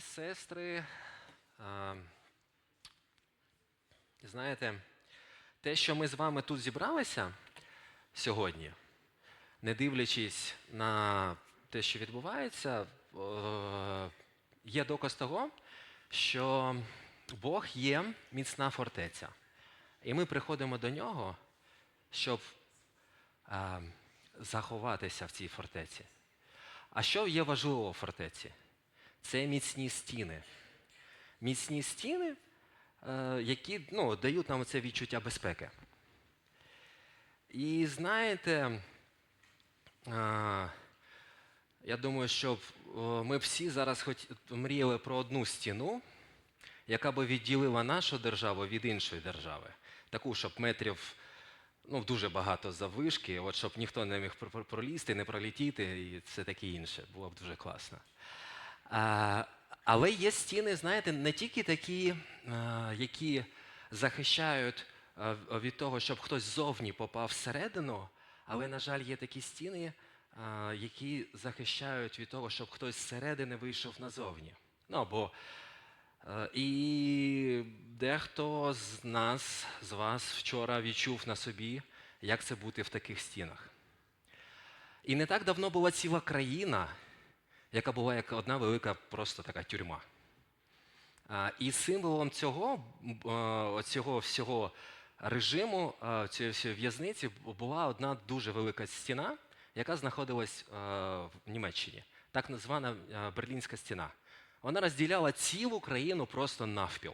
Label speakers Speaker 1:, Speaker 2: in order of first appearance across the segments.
Speaker 1: сестри, знаєте, те, що ми з вами тут зібралися сьогодні, не дивлячись на те, що відбувається, є доказ того, що Бог є міцна фортеця. І ми приходимо до нього, щоб заховатися в цій фортеці. А що є важливо в фортеці? Це міцні стіни. Міцні стіни, е, які ну, дають нам це відчуття безпеки. І знаєте, е, я думаю, що ми всі зараз хоч мріяли про одну стіну, яка би відділила нашу державу від іншої держави. Таку, щоб метрів ну, дуже багато заввишки, от щоб ніхто не міг пр- пр- пролізти, не пролетіти, і це таке інше. Було б дуже класно. Але є стіни, знаєте, не тільки такі, які захищають від того, щоб хтось ззовні попав всередину, але, на жаль, є такі стіни, які захищають від того, щоб хтось зсередини вийшов назовні. Ну, або Е, І дехто з нас, з вас вчора відчув на собі, як це бути в таких стінах. І не так давно була ціла країна, яка була як одна велика просто така тюрма. І символом цього, цього всього режиму, цієї всієї в'язниці була одна дуже велика стіна, яка знаходилась в Німеччині, так звана е, Берлінська стіна. Вона розділяла цілу країну просто навпіл.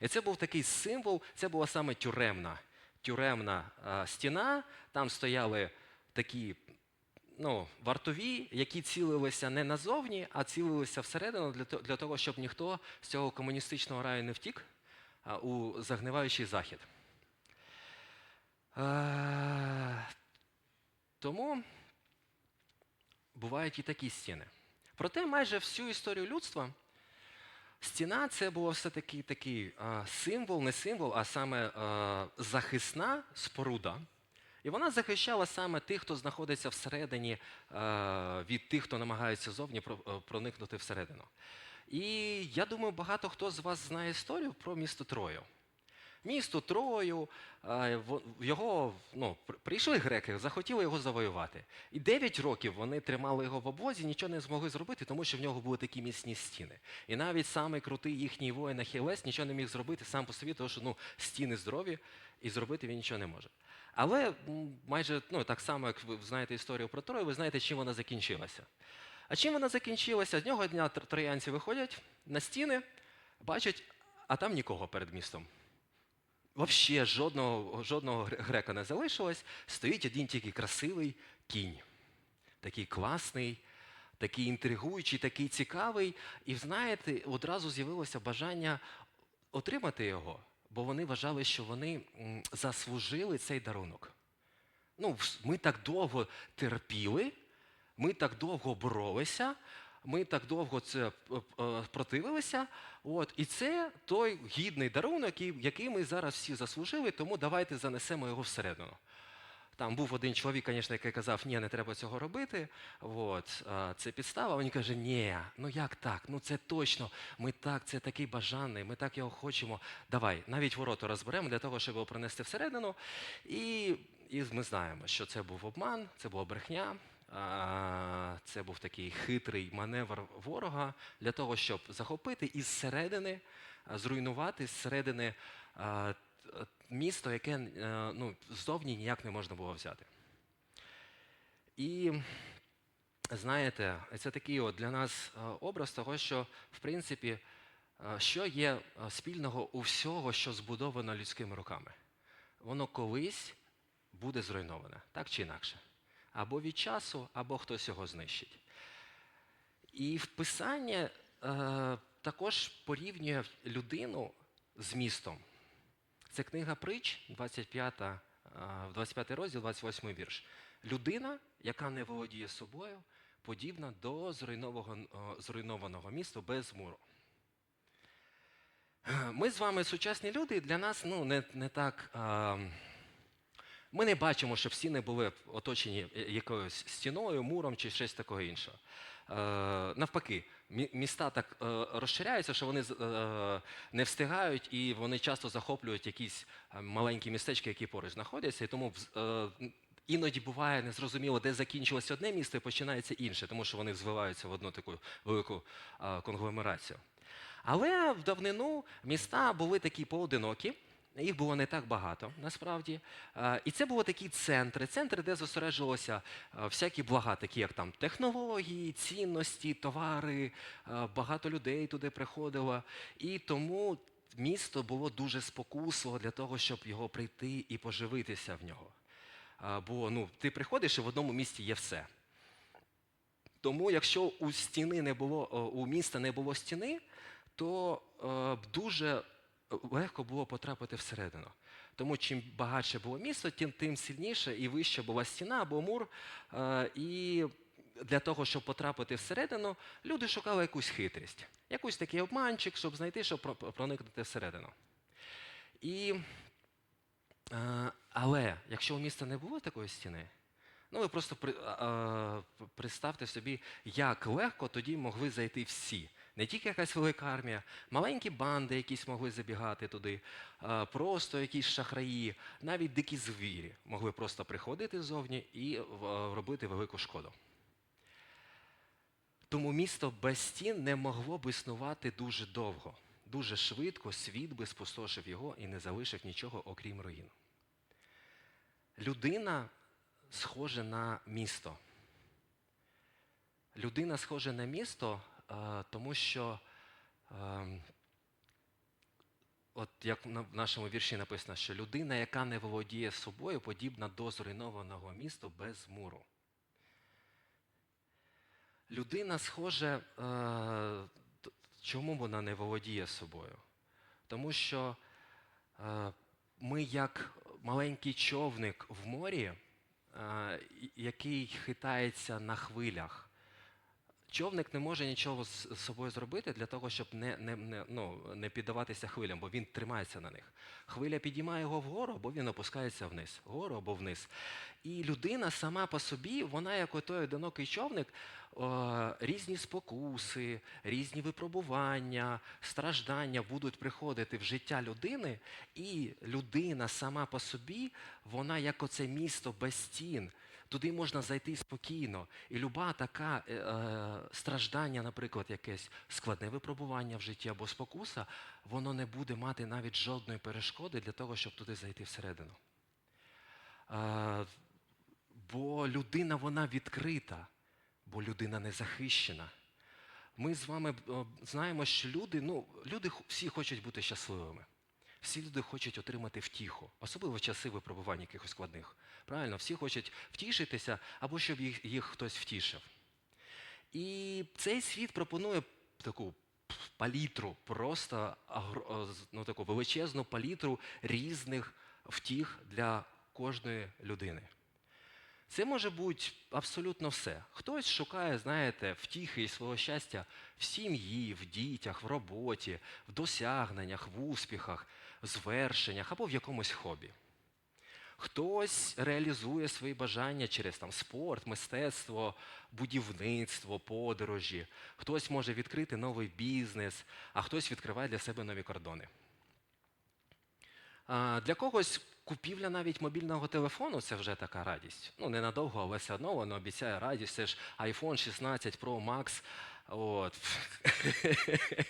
Speaker 1: І це був такий символ, це була саме тюремна, тюремна стіна. Там стояли такі ну, вартові, які цілилися не назовні, а цілилися всередину для, того, щоб ніхто з цього комуністичного раю не втік у загниваючий захід. Е, тому бувають і такі стіни. Проте майже всю історію людства стіна це було все-таки такий символ, не символ, а саме захисна споруда. І вона захищала саме тих, хто знаходиться всередині, від тих, хто намагається зовні е, проникнути всередину. І я думаю, багато хто з вас знає історію про місто Трою. Місто Трою, його ну, прийшли греки, захотіли його завоювати. І 9 років вони тримали його в обозі, нічого не змогли зробити, тому що в нього були такі міцні стіни. І навіть самий крутий їхній воїн Ахілес нічого не міг зробити сам по собі, тому що ну, стіни здорові, і зробити він нічого не може. Але майже ну, так само, як ви знаєте історію про Трою, ви знаєте, чим вона закінчилася. А чим вона закінчилася? З нього дня троянці виходять на стіни, бачать, а там нікого перед містом. Взагалі жодного, жодного грека не залишилось, стоїть один тільки красивий кінь. Такий класний, такий інтригуючий, такий цікавий. І знаєте, одразу з'явилося бажання отримати його, бо вони вважали, що вони заслужили цей дарунок. Ну, ми так довго терпіли, ми так довго боролися, ми так довго це е, е, противилися. От, і це той гідний дарунок, який, ми зараз всі заслужили, тому давайте занесемо його всередину. Там був один чоловік, звісно, який казав, ні, не треба цього робити. От, це підстава. Він каже, ні, ну як так? Ну це точно. Ми так, це такий бажаний, ми так його хочемо. Давай, навіть ворота розберемо для того, щоб його принести всередину. І, і ми знаємо, що це був обман, це була брехня. Це був такий хитрий маневр ворога для того, щоб захопити і зсередини, зруйнувати зсередини місто, яке е, ну, ззовні ніяк не можна було взяти. І знаєте, це такий от для нас е, образ того, що в принципі, е, що є е, спільного у всього, що збудовано людськими руками. Воно колись буде зруйноване, так чи інакше. Або від часу, або хтось його знищить. І в Писанні е, також порівнює людину з містом. Це книга притч, 25, е, 25 розділ, 28 вірш. Людина, яка не володіє собою, подібна до зруйнованого, е, зруйнованого міста без муру. Е, Ми з вами сучасні люди, для нас ну, не, не так. е, ми не бачимо, щоб стіни були оточені якоюсь стіною, муром чи щось такого іншого. е, навпаки, міста так е, розширяються, що вони е, не встигають і вони часто захоплюють якісь е, маленькі містечки, які поруч знаходяться. І тому е, іноді буває незрозуміло, де закінчилось одне місто і починається інше, тому що вони звиваються в одну таку велику е, конгломерацію. Але в давнину міста були такі поодинокі. Їх було не так багато насправді. Е, І це були такі центри, центри, де зосереджувалися е, всякі блага, такі як там технології, цінності, товари, е, багато людей туди приходило. І тому місто було дуже спокусливо для того, щоб його прийти і поживитися в нього. Бо ну, ти приходиш і в одному місті є все. Тому, якщо у стіни не було, у міста не було стіни, то дуже легко було потрапити всередину. Тому чим багатше було місто, тим, тим сильніше і вище була стіна або мур. Е, і для того, щоб потрапити всередину, люди шукали якусь хитрість, якийсь такий обманчик, щоб знайти, щоб проникнути всередину. І, е, але якщо у міста не було такої стіни, ну ви просто а, представте собі, як легко тоді могли зайти всі. Не тільки якась велика армія, маленькі банди якісь могли забігати туди, просто якісь шахраї, навіть дикі звірі могли просто приходити ззовні і робити велику шкоду. Тому місто без стін не могло б існувати дуже довго. Дуже швидко світ би спустошив його і не залишив нічого, окрім руїн. Людина схожа на місто. Людина схожа на місто, е, тому що, ем, от як в нашому вірші написано, що людина, яка не володіє собою, подібна до зруйнованого міста без муру. Людина схоже, е, чому вона не володіє собою? Тому що е, ми як маленький човник в морі, е, який хитається на хвилях. Човник не може нічого з собою зробити для того, щоб не, не, не, ну, не піддаватися хвилям, бо він тримається на них. Хвиля підіймає його вгору, або він опускається вниз, вгору або вниз. І людина сама по собі, вона як отой одинокий човник, е, різні спокуси, різні випробування, страждання будуть приходити в життя людини, і людина сама по собі, вона як оце місто без стін. Туди можна зайти спокійно. І люба така е, е, страждання, наприклад, якесь складне випробування в житті або спокуса, воно не буде мати навіть жодної перешкоди для того, щоб туди зайти всередину. Е, бо людина вона відкрита, бо людина не захищена. Ми з вами е, знаємо, що люди, ну, люди всі хочуть бути щасливими. Всі люди хочуть отримати втіху, особливо в часи випробувань якихось складних. Правильно, всі хочуть втішитися або щоб їх, їх хтось втішив. І цей світ пропонує таку палітру, просто ну, таку величезну палітру різних втіх для кожної людини. Це може бути абсолютно все. Хтось шукає, знаєте, втіхи і свого щастя в сім'ї, в дітях, в роботі, в досягненнях, в успіхах, звершеннях або в якомусь хобі. Хтось реалізує свої бажання через там, спорт, мистецтво, будівництво, подорожі. Хтось може відкрити новий бізнес, а хтось відкриває для себе нові кордони. А, Для когось купівля навіть мобільного телефону це вже така радість. Ну, ненадовго, але все одно воно обіцяє радість. Це ж iPhone 16 Pro Max. От.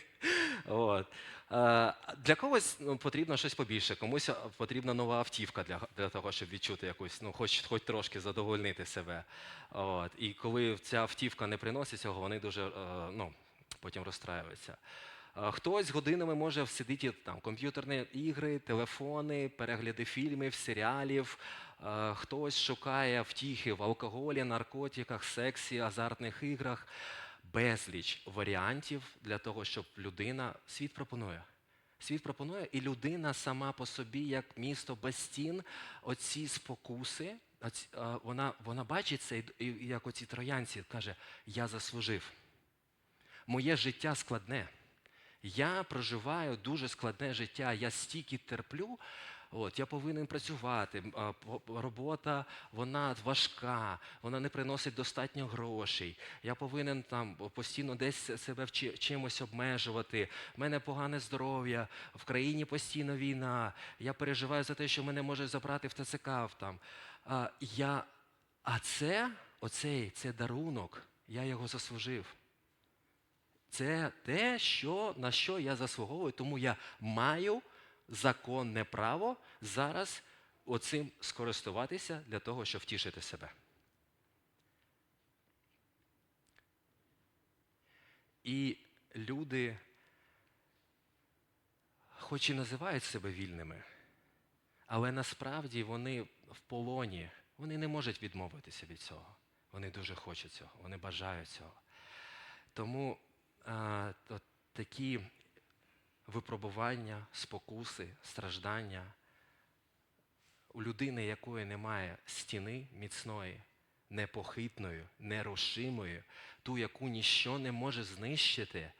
Speaker 1: От. Е, Для когось ну, потрібно щось побільше, комусь потрібна нова автівка для, для того, щоб відчути якусь, ну, хоч, хоч трошки задовольнити себе. От. І коли ця автівка не приносить цього, вони дуже е, ну, потім розстраюються. Е, Хтось годинами може всидіти там комп'ютерні ігри, телефони, перегляди фільмів, серіалів. Е, Хтось шукає втіхи в алкоголі, наркотиках, сексі, азартних іграх. Безліч варіантів для того, щоб людина світ пропонує. Світ пропонує, і людина сама по собі, як місто без стін, оці спокуси, оці, е, вона, вона бачить це, і, як оці троянці каже: Я заслужив. Моє життя складне. Я проживаю дуже складне життя, я стільки терплю, От, я повинен працювати. Робота вона важка, вона не приносить достатньо грошей. Я повинен там постійно десь себе чимось обмежувати. У мене погане здоров'я, в країні постійно війна. Я переживаю за те, що мене можуть забрати в ТЦК. Там. А, я, а це, оцей, це дарунок, я його заслужив. Це те, що, на що я заслуговую, тому я маю законне право зараз оцим скористуватися для того, щоб втішити себе. І люди, хоч і називають себе вільними, але насправді вони в полоні, вони не можуть відмовитися від цього. Вони дуже хочуть цього, вони бажають цього. Тому а, то, такі випробування, спокуси, страждання у людини, якої немає стіни міцної, непохитної, нерушимої, ту, яку ніщо не може знищити,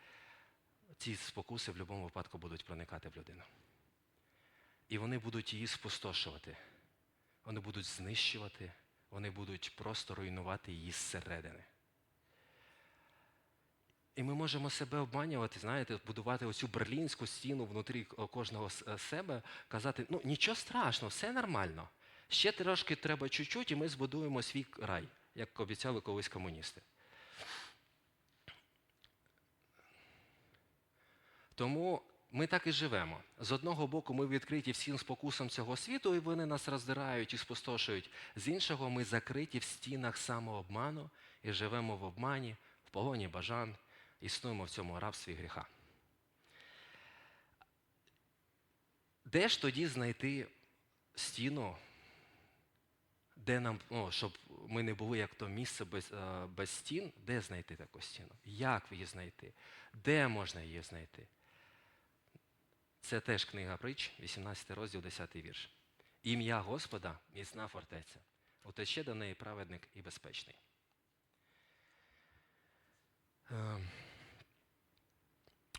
Speaker 1: ці спокуси в будь-якому випадку будуть проникати в людину. І вони будуть її спустошувати, вони будуть знищувати, вони будуть просто руйнувати її зсередини. І ми можемо себе обманювати, знаєте, будувати оцю берлінську стіну внутрі кожного е, себе, казати, ну нічого страшного, все нормально. Ще трошки треба чуть-чуть, і ми збудуємо свій рай, як обіцяли колись комуністи. Тому ми так і живемо. З одного боку, ми відкриті всім спокусам цього світу, і вони нас роздирають і спустошують. З іншого, ми закриті в стінах самообману і живемо в обмані, в полоні бажан, існуємо в цьому рабстві гріха. Де ж тоді знайти стіну, де нам, ну, щоб ми не були як то місце без, е, без стін, де знайти таку стіну? Як її знайти? Де можна її знайти? Це теж книга притч, 18 розділ, 10 вірш. Ім'я Господа міцна фортеця. Утече до неї праведник і безпечний.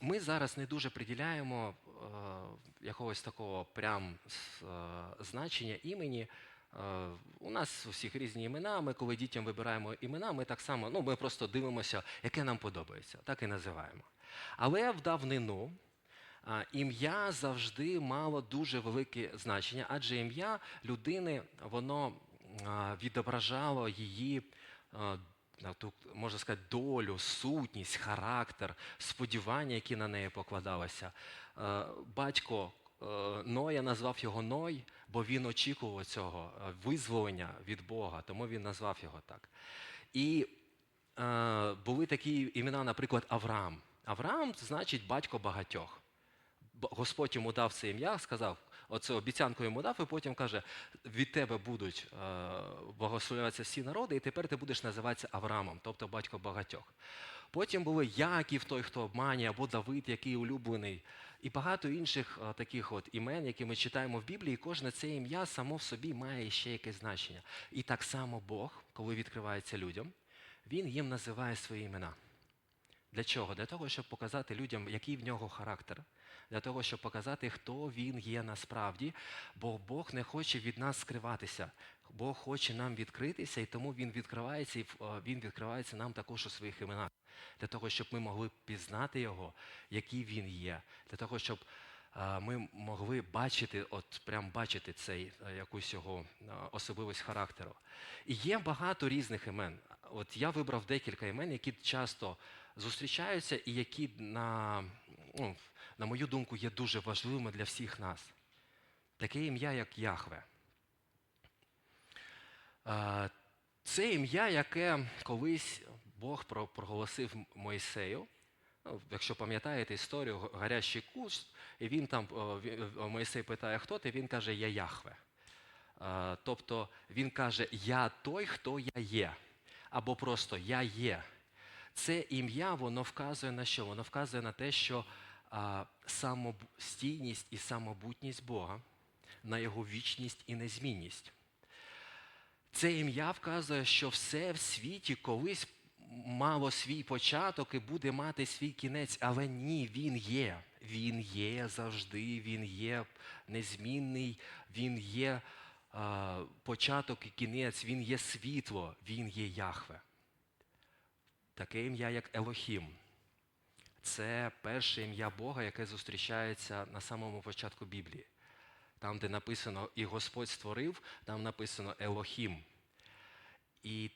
Speaker 1: Е, Ми зараз не дуже приділяємо е, якогось такого прям е, значення імені. Е, у нас у всіх різні імена. Ми, коли дітям вибираємо імена, ми так само, ну, ми просто дивимося, яке нам подобається, так і називаємо. Але в давнину а, ім'я завжди мало дуже велике значення, адже ім'я людини воно а, відображало її. А, а, ту, можна сказати, долю, сутність, характер, сподівання, які на неї покладалися. Е, Батько е, Ноя назвав його Ной, бо він очікував цього е, визволення від Бога, тому він назвав його так. І були такі імена, наприклад, Авраам. Авраам значить батько багатьох. Господь йому дав це ім'я, сказав, оце обіцянку йому дав, і потім каже: від тебе будуть е, благословлятися всі народи, і тепер ти будеш називатися Авраамом, тобто батько багатьох. Потім були Яків, той, хто обманює, або Давид, який улюблений, і багато інших е, таких от імен, які ми читаємо в Біблії, і кожне це ім'я само в собі має ще якесь значення. І так само Бог, коли відкривається людям, він їм називає свої імена. Для чого? Для того, щоб показати людям, який в нього характер, для того, щоб показати, хто він є насправді, бо Бог не хоче від нас скриватися. Бог хоче нам відкритися, і тому Він відкривається, і е, Він відкривається нам також у своїх іменах, для того, щоб ми могли пізнати Його, який він є, для того, щоб е, ми могли бачити, от прям бачити цей е, якусь його особливість характеру. І є багато різних імен. От я вибрав декілька імен, які часто зустрічаються і які, на, ну, на мою думку, є дуже важливими для всіх нас. Таке ім'я, як Яхве. Е, Це ім'я, яке колись Бог проголосив Мойсею. Ну, Якщо пам'ятаєте історію, гарячий кущ, і він там, Мойсей питає, хто ти, він каже, я Яхве. Е, Тобто він каже, я той, хто я є. Або просто я є. Це ім'я, воно вказує на що? Воно вказує на те, що самостійність і самобутність Бога, на його вічність і незмінність. Це ім'я вказує, що все в світі колись мало свій початок і буде мати свій кінець, але ні, він є. Він є завжди, він є незмінний, він є а, початок і кінець, він є світло, він є Яхве. Таке ім'я, як Елохім. Це перше ім'я Бога, яке зустрічається на самому початку Біблії. Там, де написано і Господь створив, там написано Елохім. І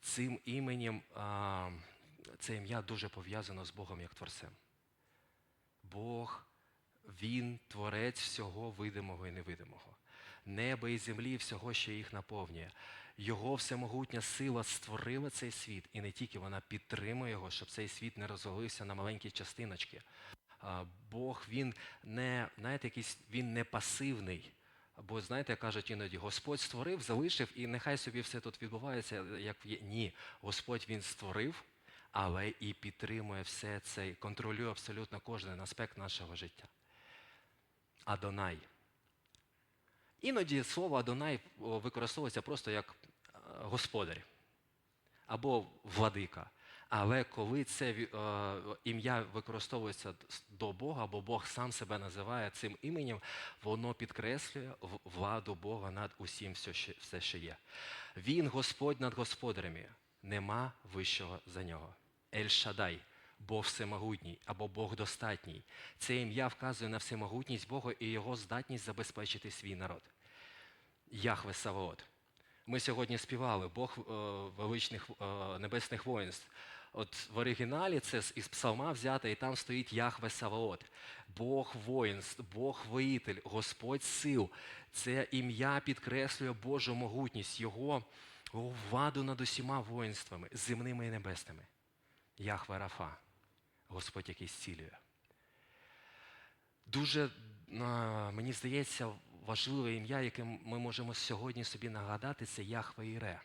Speaker 1: цим іменем це ім'я дуже пов'язано з Богом як Творцем. Бог, Він творець всього видимого і невидимого. Небо і землі, всього, що їх наповнює. Його всемогутня сила створила цей світ, і не тільки вона підтримує його, щоб цей світ не розвалився на маленькі частиночки. Бог він не, знаєте, якийсь, він не пасивний. Бо знаєте, кажуть іноді, Господь створив, залишив, і нехай собі все тут відбувається, як є. Ні, Господь він створив, але і підтримує все це, контролює абсолютно кожен аспект нашого життя. Адонай. Іноді слово Адонай використовується просто як е, господар або владика. Але коли це е, ім'я використовується до Бога, бо Бог сам себе називає цим іменем, воно підкреслює владу Бога над усім, все, що є. Він Господь над господарями, нема вищого за нього. Ель Шадай, Бог всемогутній або Бог достатній. Це ім'я вказує на всемогутність Бога і його здатність забезпечити свій народ. Яхве Саваот. Ми сьогодні співали Бог е, величних е, небесних воїнств. От в оригіналі це із псалма взято, і там стоїть Яхве Саваот. Бог воїнств, Бог воїтель, Господь сил. Це ім'я підкреслює Божу могутність, його владу над усіма воїнствами, земними і небесними. Яхве Рафа, Господь, який зцілює. Дуже, мені здається, важливе ім'я, яке ми можемо сьогодні собі нагадати, це Яхве Іре.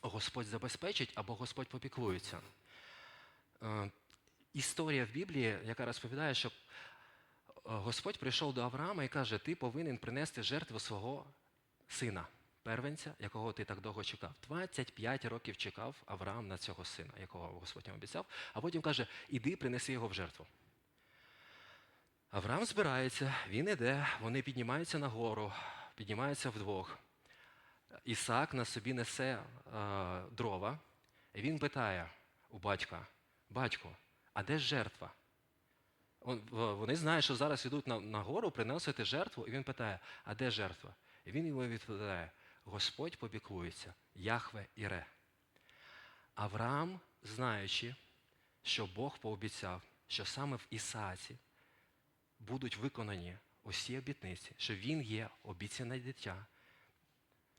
Speaker 1: Господь забезпечить або Господь попіклується. Е, Історія в Біблії, яка розповідає, що е, Господь прийшов до Авраама і каже: ти повинен принести жертву свого сина, первенця, якого ти так довго чекав. 25 років чекав Авраам на цього сина, якого Господь обіцяв, а потім каже: іди, принеси його в жертву. Авраам збирається, він іде, вони піднімаються на гору, піднімаються вдвох. Ісаак на собі несе е, дрова, і він питає у батька: батько, а де ж жертва? Вони знають, що зараз йдуть на, на гору приносити жертву, і він питає, а де жертва? І він йому відповідає: Господь побіклується, Яхве Іре. Авраам, знаючи, що Бог пообіцяв, що саме в Ісааці будуть виконані усі обітниці, що він є обіцяне дитя,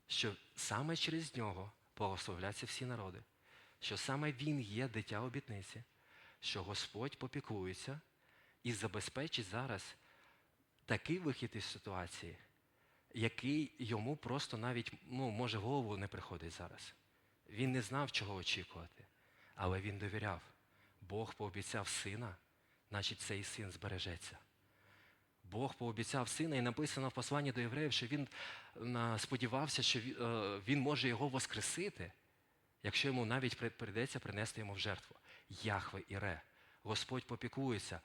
Speaker 1: що саме через нього благословляться всі народи, що саме він є дитя обітниці, що Господь попіклується і забезпечить зараз такий вихід із ситуації, який йому просто навіть ну, може голову не приходить зараз. Він не знав, чого очікувати, але він довіряв. Бог пообіцяв сина, значить цей син збережеться. Бог пообіцяв сина, і написано в посланні до євреїв, що він сподівався, що е, він може його воскресити, якщо йому навіть при- прийдеться принести йому в жертву. Яхве Іре. Господь попікується.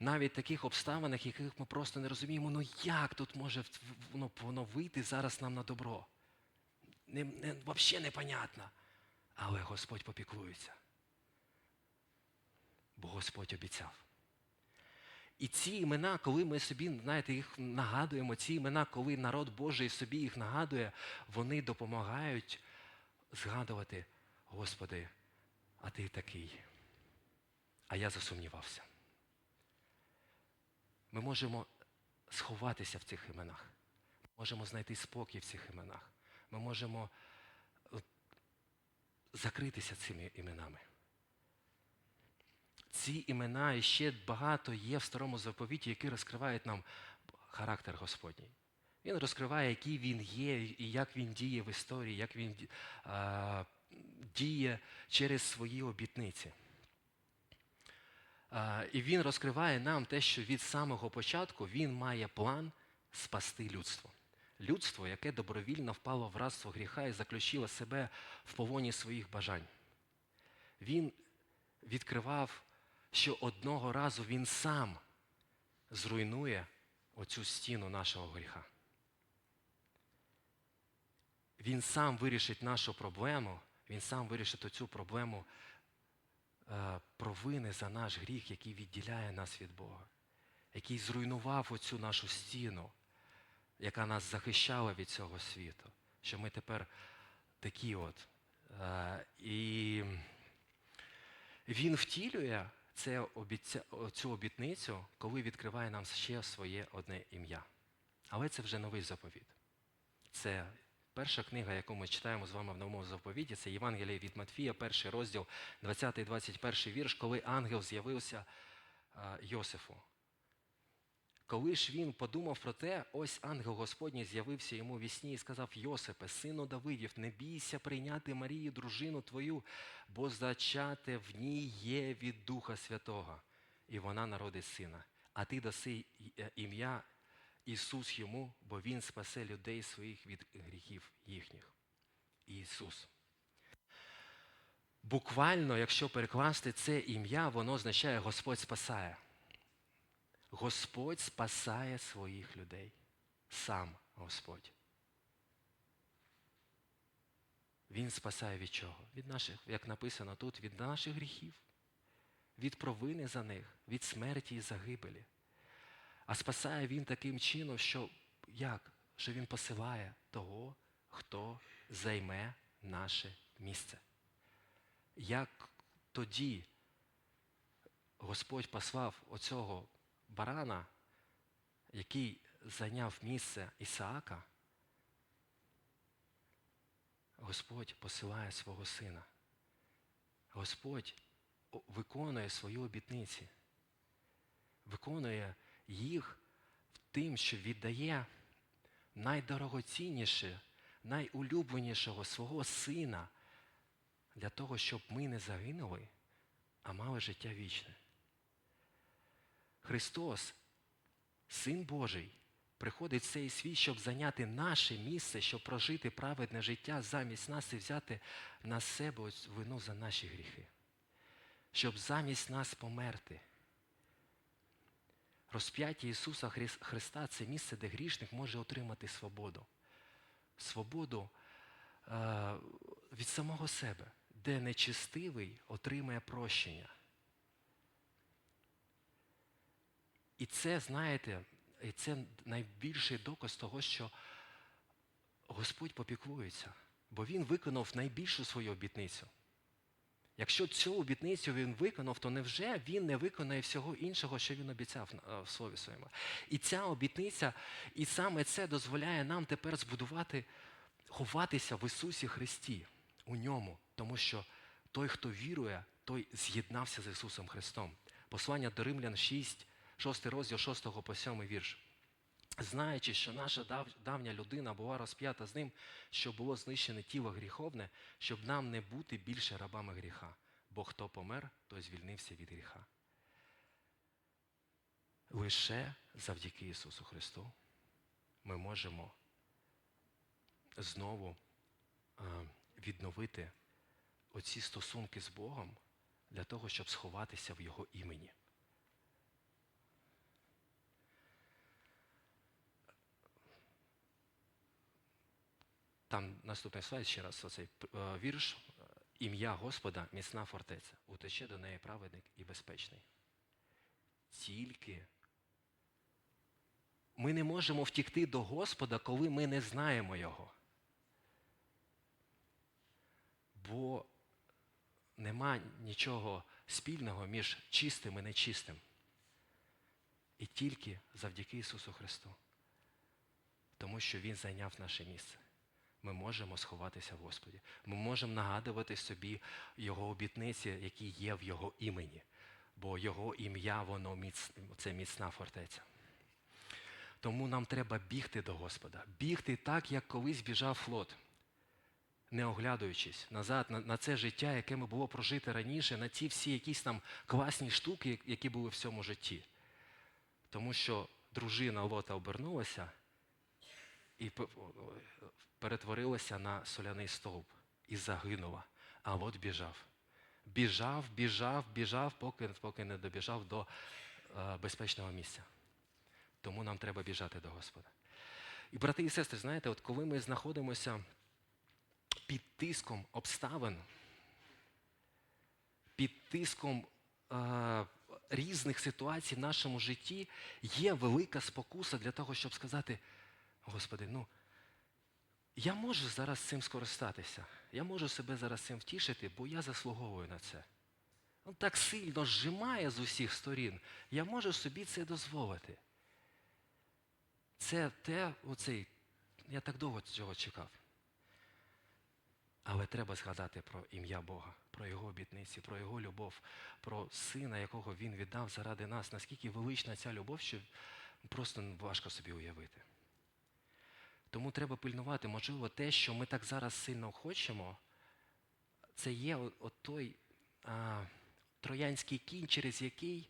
Speaker 1: Навіть таких обставинах, яких ми просто не розуміємо, ну як тут може воно, воно вийти зараз нам на добро? Не, не, взагалі непонятно. Але Господь попіклується. Бо Господь обіцяв. І ці імена, коли ми собі, знаєте, їх нагадуємо, ці імена, коли народ Божий собі їх нагадує, вони допомагають згадувати, Господи, а ти такий. А я засумнівався. Ми можемо сховатися в цих іменах. Ми можемо знайти спокій в цих іменах. Ми можемо е, закритися цими іменами. Ці імена і ще багато є в старому заповіті, які розкривають нам характер Господній. Він розкриває, який він є, і як він діє в історії, як він а, діє через свої обітниці. І він розкриває нам те, що від самого початку він має план спасти людство. Людство, яке добровільно впало в рабство гріха і заключило себе в повоні своїх бажань. він відкривав, що одного разу він сам зруйнує оцю стіну нашого гріха. Він сам вирішить нашу проблему, він сам вирішить оцю проблему провини за наш гріх, який відділяє нас від Бога, який зруйнував оцю нашу стіну, яка нас захищала від цього світу, що ми тепер такі от. Е, і він втілює цю обітницю, коли відкриває нам ще своє одне ім'я. Але це вже новий заповіт. Це перша книга, яку ми читаємо з вами в новому заповіті, це Євангеліє від Матфія, перший розділ, 20-21 вірш, коли ангел з'явився Йосифу. Коли ж він подумав про те, ось ангел Господній з'явився йому в вісні і сказав: Йосипе, сину Давидів, не бійся прийняти Марію, дружину твою, бо зачате в ній є від Духа Святого, і вона народить сина. А ти даси е, ім'я Ісус йому, бо Він спасе людей своїх від гріхів їхніх. Ісус. Буквально, якщо перекласти це ім'я, воно означає Господь спасає. Господь спасає своїх людей. Сам Господь. Він спасає від чого? Від наших, як написано тут, від наших гріхів, від провини за них, від смерті і загибелі. А спасає він таким чином, що як? Що він посилає того, хто займе наше місце. Як тоді Господь послав оцього барана, який зайняв місце Ісаака, Господь посилає свого сина. Господь виконує свої обітниці, виконує їх тим, що віддає найдорогоцінніше, найулюбленішого свого сина для того, щоб ми не загинули, а мали життя вічне. Христос, Син Божий, приходить в цей світ, щоб зайняти наше місце, щоб прожити праведне життя замість нас і взяти на себе вину за наші гріхи, щоб замість нас померти. Розп'яття Ісуса Христа це місце, де грішник може отримати свободу. Свободу е, від самого себе, де нечистивий отримає прощення. І це, знаєте, і це найбільший доказ того, що Господь попіклується, бо Він виконав найбільшу свою обітницю. Якщо цю обітницю він виконав, то невже він не виконає всього іншого, що він обіцяв е, в слові своєму? І ця обітниця, і саме це дозволяє нам тепер збудувати, ховатися в Ісусі Христі, у ньому, тому що той, хто вірує, той з'єднався з Ісусом Христом. Послання до Римлян 6, 6 розділ 6 по 7 вірш. Знаючи, що наша давня людина була розп'ята з ним, щоб було знищене тіло гріховне, щоб нам не бути більше рабами гріха. Бо хто помер, той звільнився від гріха. Лише завдяки Ісусу Христу ми можемо знову е, відновити оці стосунки з Богом для того, щоб сховатися в Його імені. Там наступний слайд ще раз оцей е, вірш. Ім'я Господа міцна фортеця. Утече до неї праведник і безпечний. Тільки ми не можемо втікти до Господа, коли ми не знаємо Його. Бо нема нічого спільного між чистим і нечистим. І тільки завдяки Ісусу Христу. Тому що Він зайняв наше місце ми можемо сховатися в Господі. Ми можемо нагадувати собі Його обітниці, які є в Його імені. Бо Його ім'я, воно міц... це міцна фортеця. Тому нам треба бігти до Господа. Бігти так, як колись біжав флот, не оглядуючись назад на, на це життя, яке ми було прожити раніше, на ті всі якісь там класні штуки, які були в цьому житті. Тому що дружина Лота обернулася і перетворилася на соляний стовп і загинула. А Лот біжав. біжав, біжав, біжав, поки, поки не добіжав до е, безпечного місця. Тому нам треба біжати до Господа. І, брати і сестри, знаєте, от коли ми знаходимося під тиском обставин, під тиском е, різних ситуацій в нашому житті, є велика спокуса для того, щоб сказати: Господи, ну я можу зараз цим скористатися, я можу себе зараз цим втішити, бо я заслуговую на це. Він так сильно зжимає з усіх сторін, я можу собі це дозволити. Це те, оцей, я так довго цього чекав. Але треба згадати про ім'я Бога, про Його обітниці, про Його любов, про сина, якого Він віддав заради нас. Наскільки велична ця любов, що просто важко собі уявити. Тому треба пильнувати, можливо, те, що ми так зараз сильно хочемо, це є от той а, троянський кінь, через який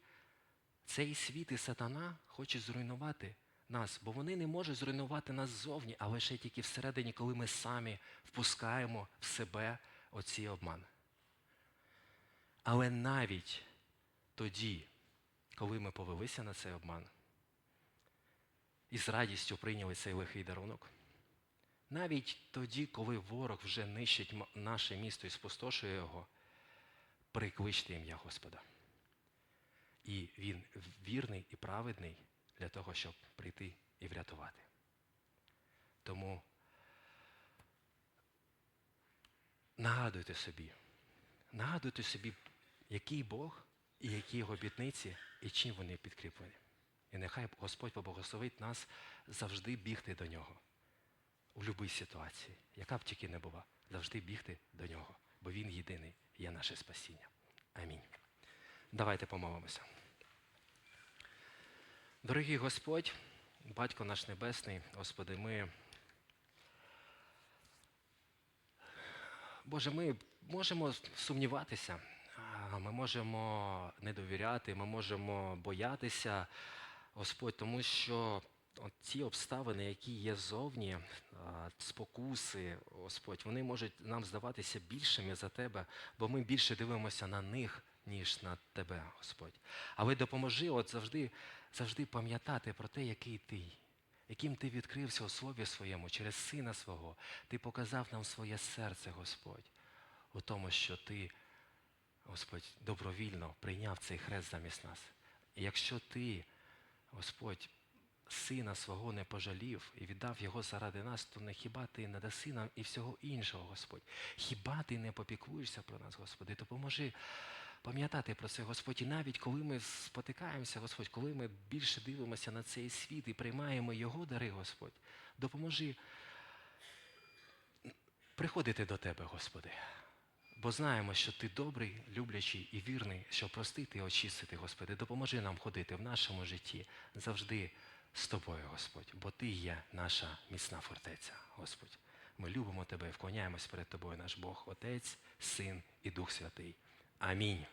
Speaker 1: цей світ і сатана хоче зруйнувати нас, бо вони не можуть зруйнувати нас ззовні, а лише тільки всередині, коли ми самі впускаємо в себе оці обман. Але навіть тоді, коли ми повелися на цей обман і з радістю прийняли цей лихий дарунок, навіть тоді, коли ворог вже нищить наше місто і спустошує його, прикличте ім'я Господа. І він вірний і праведний для того, щоб прийти і врятувати. Тому нагадуйте собі, нагадуйте собі, який Бог і які його обітниці, і чим вони підкріплені. І нехай Господь поблагословить нас завжди бігти до нього у будь-якій ситуації, яка б тільки не була, завжди бігти до нього, бо Він єдиний є наше спасіння. Амінь. Давайте помолимося. Дорогий Господь, Батько наш Небесний, Господи, ми. Боже, ми можемо сумніватися, ми можемо не довіряти, ми можемо боятися, Господь, тому що ті обставини, які є зовні, спокуси, Господь, вони можуть нам здаватися більшими за Тебе, бо ми більше дивимося на них, ніж на Тебе, Господь. Але допоможи от завжди, завжди пам'ятати про те, який Ти, яким Ти відкрився у Слові Своєму через Сина Свого. Ти показав нам своє серце, Господь, у тому, що Ти, Господь, добровільно прийняв цей хрест замість нас. І якщо Ти, Господь, Сина свого не пожалів і віддав його заради нас, то не хіба ти не даси нам і всього іншого, Господь? Хіба ти не попіклуєшся про нас, Господи? Допоможи пам'ятати про це, Господь. І навіть коли ми спотикаємося, Господь, коли ми більше дивимося на цей світ і приймаємо Його дари, Господь, допоможи приходити до Тебе, Господи. Бо знаємо, що Ти добрий, люблячий і вірний, щоб простити і очистити, Господи. Допоможи нам ходити в нашому житті завжди з Тобою, Господь, бо Ти є наша міцна фортеця, Господь. Ми любимо Тебе вклоняємось перед Тобою, наш Бог, Отець, Син і Дух Святий. Амінь.